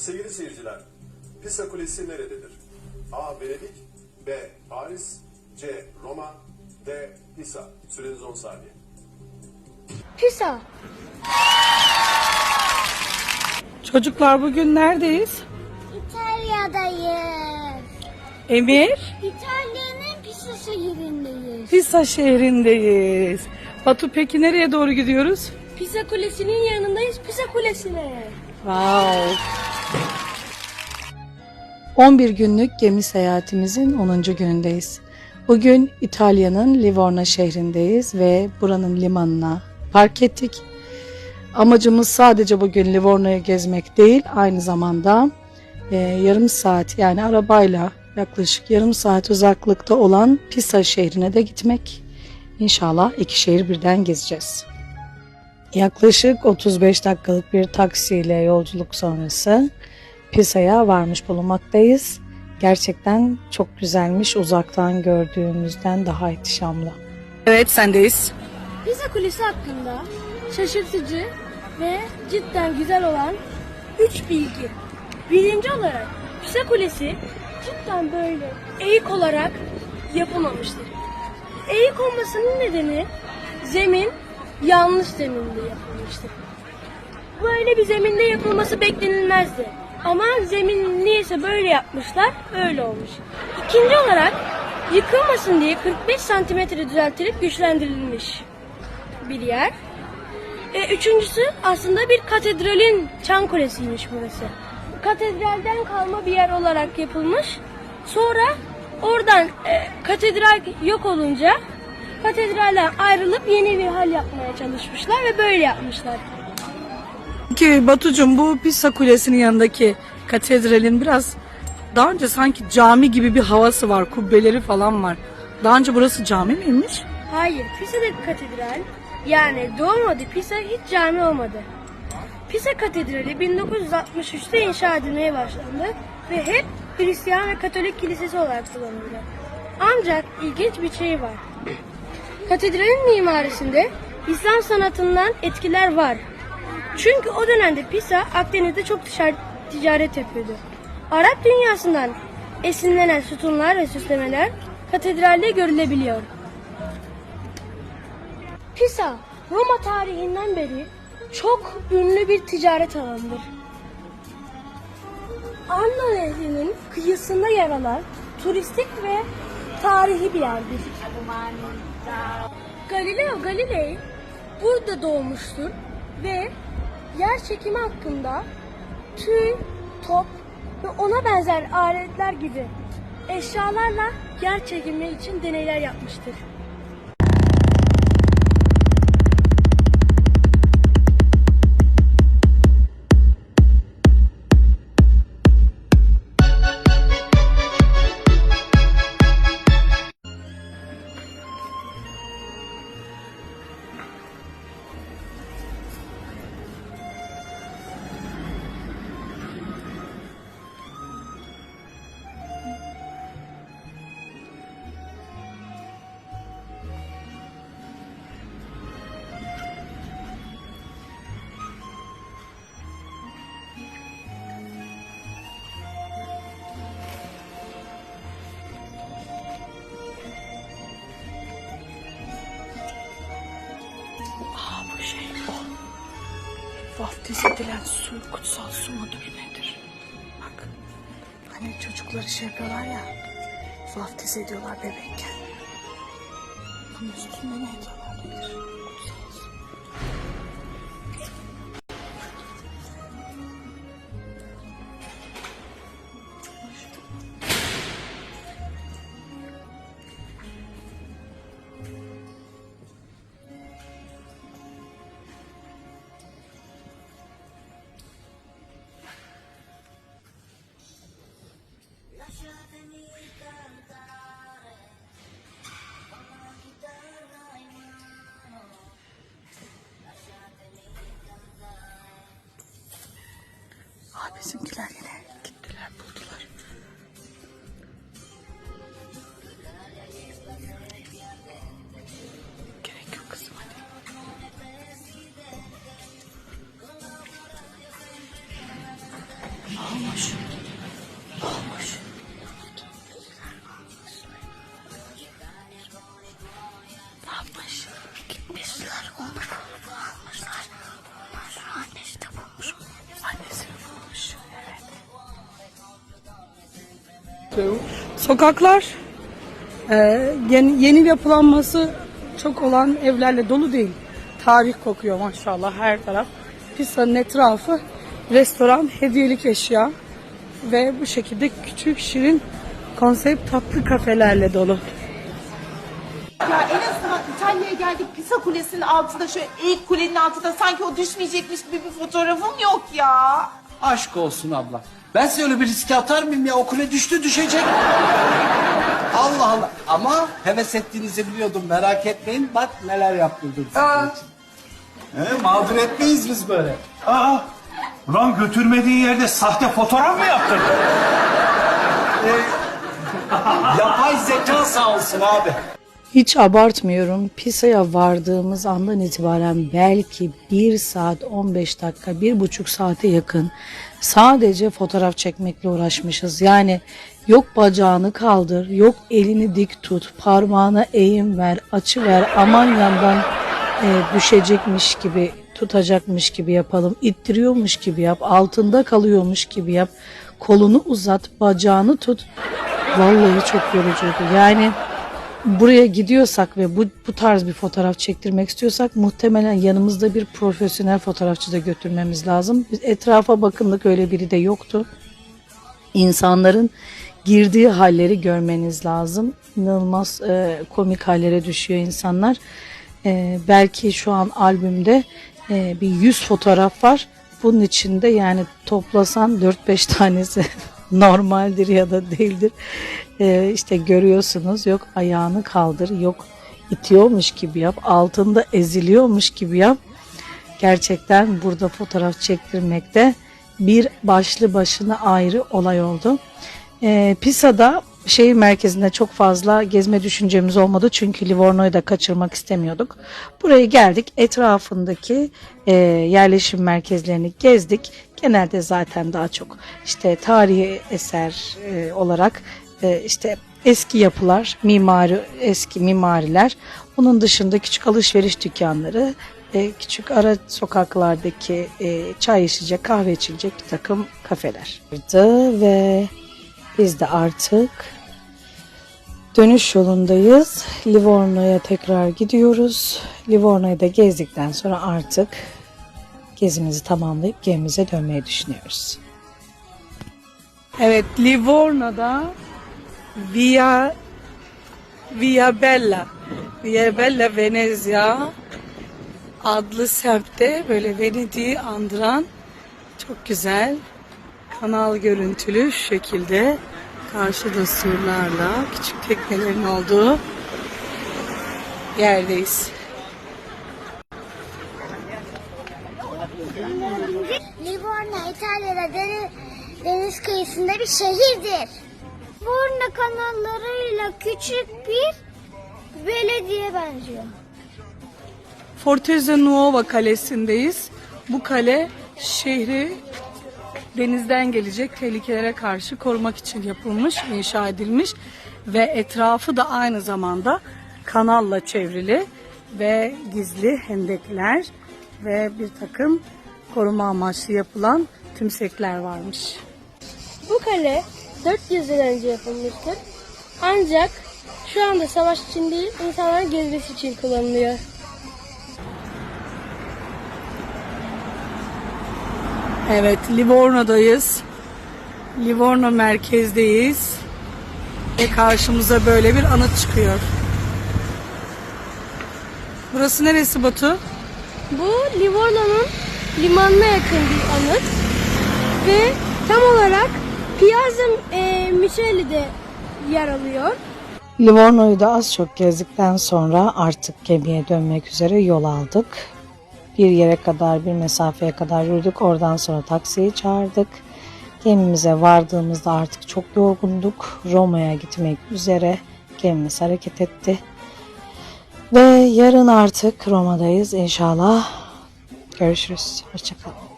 Sevgili seyirciler, Pisa Kulesi nerededir? A. Venedik B. Paris C. Roma D. Pisa. Süreniz 10 saniye. Pisa. Çocuklar bugün neredeyiz? İtalya'dayız. Emir, İtalya'nın Pisa şehrindeyiz. Pisa şehrindeyiz. Batu peki nereye doğru gidiyoruz? Pisa Kulesi'nin yanındayız. Pisa Kulesi'ne. Wow. 11 günlük gemi seyahatimizin 10. günündeyiz. Bugün İtalya'nın Livorno şehrindeyiz ve buranın limanına park ettik. Amacımız sadece bugün Livorno'yu gezmek değil, aynı zamanda e, yarım saat yani arabayla yaklaşık yarım saat uzaklıkta olan Pisa şehrine de gitmek. İnşallah iki şehir birden gezeceğiz. Yaklaşık 35 dakikalık bir taksiyle yolculuk sonrası Pisa'ya varmış bulunmaktayız. Gerçekten çok güzelmiş uzaktan gördüğümüzden daha ihtişamlı. Evet sendeyiz. Pisa Kulesi hakkında şaşırtıcı ve cidden güzel olan 3 bilgi. Birinci olarak Pisa Kulesi cidden böyle eğik olarak yapılmamıştır. Eğik olmasının nedeni zemin yanlış zeminde yapılmıştır. Böyle bir zeminde yapılması beklenilmezdi. Ama zemin niyeyse böyle yapmışlar, öyle olmuş. İkinci olarak yıkılmasın diye 45 santimetre düzeltilip güçlendirilmiş bir yer. E, üçüncüsü aslında bir katedralin çan kulesiymiş burası. Katedralden kalma bir yer olarak yapılmış. Sonra oradan e, katedral yok olunca katedralden ayrılıp yeni bir hal yapmaya çalışmışlar ve böyle yapmışlar. Ki Batucuğum bu Pisa Kulesi'nin yanındaki katedralin biraz daha önce sanki cami gibi bir havası var. Kubbeleri falan var. Daha önce burası cami miymiş? Hayır, Pisa'daki katedral yani doğmadı Pisa hiç cami olmadı. Pisa Katedrali 1963'te inşa edilmeye başlandı ve hep Hristiyan ve Katolik kilisesi olarak kullanıldı. Ancak ilginç bir şey var. Katedralin mimarisinde İslam sanatından etkiler var. Çünkü o dönemde Pisa Akdeniz'de çok ticaret yapıyordu. Arap dünyasından esinlenen sütunlar ve süslemeler katedralde görülebiliyor. Pisa, Roma tarihinden beri çok ünlü bir ticaret alanıdır. Arno Nehri'nin kıyısında yer alan turistik ve tarihi bir yerdir. Galileo Galilei burada doğmuştur ve yer çekimi hakkında tüy, top ve ona benzer aletler gibi eşyalarla yer çekimi için deneyler yapmıştır. Şey o. Vaftiz edilen su, kutsal su mudur nedir? Bak hani çocukları şey yapıyorlar ya. Vaftiz ediyorlar bebekken. Bunun üstünde ne ediyorlar nedir? Bizimkiler yine gittiler buldular. Gerek yok kızım hadi. Olmuş. Olmuş. Sokaklar e, yeni, yeni yapılanması çok olan evlerle dolu değil. Tarih kokuyor maşallah her taraf. Pisa'nın etrafı restoran, hediyelik eşya ve bu şekilde küçük şirin konsept tatlı kafelerle dolu. Ya en azından İtalya'ya geldik Pisa Kulesi'nin altında şöyle ilk kulenin altında sanki o düşmeyecekmiş gibi bir fotoğrafım yok ya. Aşk olsun abla. Ben size öyle bir riske atar mıyım ya? O kule düştü düşecek. Allah Allah. Ama heves ettiğinizi biliyordum. Merak etmeyin. Bak neler yaptırdım sizin için. He, mağdur etmeyiz biz böyle. Aa, ulan götürmediği yerde sahte fotoğraf mı yaptırdın? Yapay zeka sağ olsun abi. Hiç abartmıyorum. Pisa'ya vardığımız andan itibaren belki 1 saat 15 dakika, bir buçuk saate yakın sadece fotoğraf çekmekle uğraşmışız. Yani yok bacağını kaldır, yok elini dik tut, parmağına eğim ver, açı ver, aman yandan e, düşecekmiş gibi, tutacakmış gibi yapalım, ittiriyormuş gibi yap, altında kalıyormuş gibi yap, kolunu uzat, bacağını tut. Vallahi çok yorucuydu. Yani buraya gidiyorsak ve bu, bu tarz bir fotoğraf çektirmek istiyorsak muhtemelen yanımızda bir profesyonel fotoğrafçı da götürmemiz lazım. Biz etrafa bakımlık öyle biri de yoktu. İnsanların girdiği halleri görmeniz lazım. İnanılmaz e, komik hallere düşüyor insanlar. E, belki şu an albümde e, bir 100 fotoğraf var. Bunun içinde yani toplasan 4-5 tanesi normaldir ya da değildir. E, işte görüyorsunuz yok ayağını kaldır, yok itiyormuş gibi yap, altında eziliyormuş gibi yap. Gerçekten burada fotoğraf çektirmekte bir başlı başına ayrı olay oldu. Ee, Pisa'da şehir merkezinde çok fazla gezme düşüncemiz olmadı çünkü Livorno'yu da kaçırmak istemiyorduk. Buraya geldik etrafındaki e, yerleşim merkezlerini gezdik. Genelde zaten daha çok işte tarihi eser e, olarak e, işte eski yapılar, mimari eski mimariler. Onun dışında küçük alışveriş dükkanları, e, küçük ara sokaklardaki e, çay içilecek, kahve içilecek bir takım kafeler. Ve biz de artık dönüş yolundayız. Livorno'ya tekrar gidiyoruz. Livorno'yu da gezdikten sonra artık gezimizi tamamlayıp gemimize dönmeyi düşünüyoruz. Evet, Livorno'da Via Via Bella Via Bella Venezia adlı semtte böyle Venedik'i andıran çok güzel kanal görüntülü şu şekilde karşıda surlarla küçük teknelerin olduğu yerdeyiz. Livorno İtalya'da deniz, deniz kıyısında bir şehirdir. Livorno kanallarıyla küçük bir belediye benziyor. Fortezza Nuova Kalesi'ndeyiz. Bu kale şehri denizden gelecek tehlikelere karşı korumak için yapılmış, inşa edilmiş ve etrafı da aynı zamanda kanalla çevrili ve gizli hendekler ve bir takım koruma amaçlı yapılan tümsekler varmış. Bu kale 400 yıl önce yapılmıştır. Ancak şu anda savaş için değil, insanların gezmesi için kullanılıyor. Evet, Livorno'dayız. Livorno merkezdeyiz. Ve karşımıza böyle bir anıt çıkıyor. Burası neresi Batu? Bu Livorno'nun limanına yakın bir anıt ve tam olarak Piazza e, Micheli'de yer alıyor. Livorno'yu da az çok gezdikten sonra artık gemiye dönmek üzere yol aldık. Bir yere kadar, bir mesafeye kadar yürüdük. Oradan sonra taksiyi çağırdık. Gemimize vardığımızda artık çok yorgunduk. Roma'ya gitmek üzere gemimiz hareket etti. Ve yarın artık Roma'dayız inşallah. Görüşürüz. Hoşçakalın.